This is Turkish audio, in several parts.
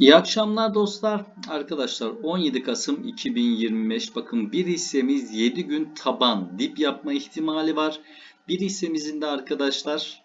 İyi akşamlar dostlar. Arkadaşlar 17 Kasım 2025 bakın bir hissemiz 7 gün taban dip yapma ihtimali var. Bir hissemizin de arkadaşlar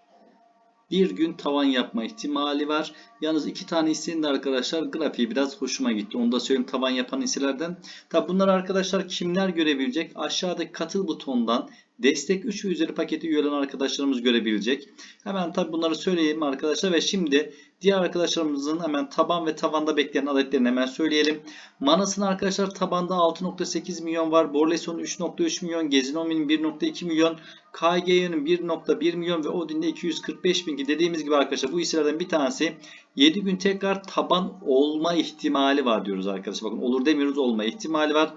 bir gün tavan yapma ihtimali var. Yalnız iki tane hissenin de arkadaşlar grafiği biraz hoşuma gitti. Onu da söyleyeyim tavan yapan hisselerden. Tabi bunları arkadaşlar kimler görebilecek? Aşağıdaki katıl butonundan destek 3 ve üzeri paketi üye olan arkadaşlarımız görebilecek. Hemen tabi bunları söyleyeyim arkadaşlar ve şimdi diğer arkadaşlarımızın hemen taban ve tavanda bekleyen adetlerini hemen söyleyelim. Manas'ın arkadaşlar tabanda 6.8 milyon var. Borleso'nun 3.3 milyon. Gezinomi'nin 1.2 milyon. KGY'nin 1.1 milyon ve Odin'de 245 bin dediğimiz gibi arkadaşlar bu hisselerden bir tanesi 7 gün tekrar taban olma ihtimali var diyoruz arkadaşlar. Bakın olur demiyoruz olma ihtimali var.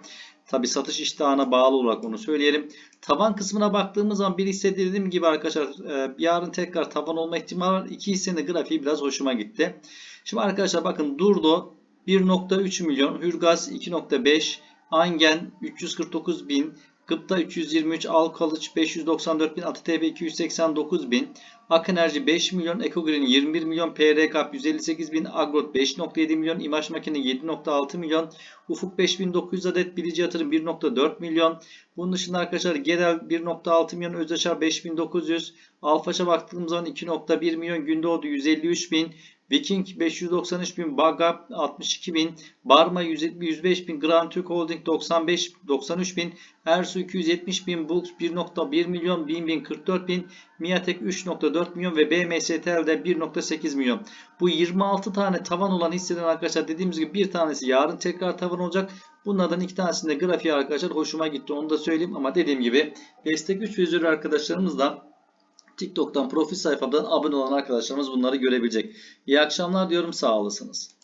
Tabi satış iştahına bağlı olarak onu söyleyelim. Taban kısmına baktığımız zaman bir hisse dediğim gibi arkadaşlar e, yarın tekrar taban olma ihtimali var. İki hissenin grafiği biraz hoşuma gitti. Şimdi arkadaşlar bakın Durdo 1.3 milyon, Hürgaz 2.5, Angen 349 bin, Gıpta 323, Alkalıç 594 bin, ATTB 289 bin, Ak Enerji 5 milyon, Ekogreen 21 milyon, PRK 158 bin, Agrot 5.7 milyon, İmaj Makine 7.6 milyon, Ufuk 5900 adet, Bilici Yatırım 1.4 milyon. Bunun dışında arkadaşlar Gerel 1.6 milyon, Özdeşar 5900, Alfaş'a baktığımız zaman 2.1 milyon, Gündoğdu 153 bin, Viking 593 bin, Baga 62 bin, Barma 105 bin, Grand Türk Holding 95 93 bin, Ersu 270 bin, Bulks 1.1 milyon, Bin Bin 44 bin, Miatek 3.4 milyon ve BMSTL'de 1.8 milyon. Bu 26 tane tavan olan hisseden arkadaşlar dediğimiz gibi bir tanesi yarın tekrar tavan olacak. Bunlardan iki tanesinde grafiği arkadaşlar hoşuma gitti onu da söyleyeyim ama dediğim gibi destek 3 ve üzeri arkadaşlarımız da TikTok'tan profil sayfamdan abone olan arkadaşlarımız bunları görebilecek. İyi akşamlar diyorum sağ olasınız.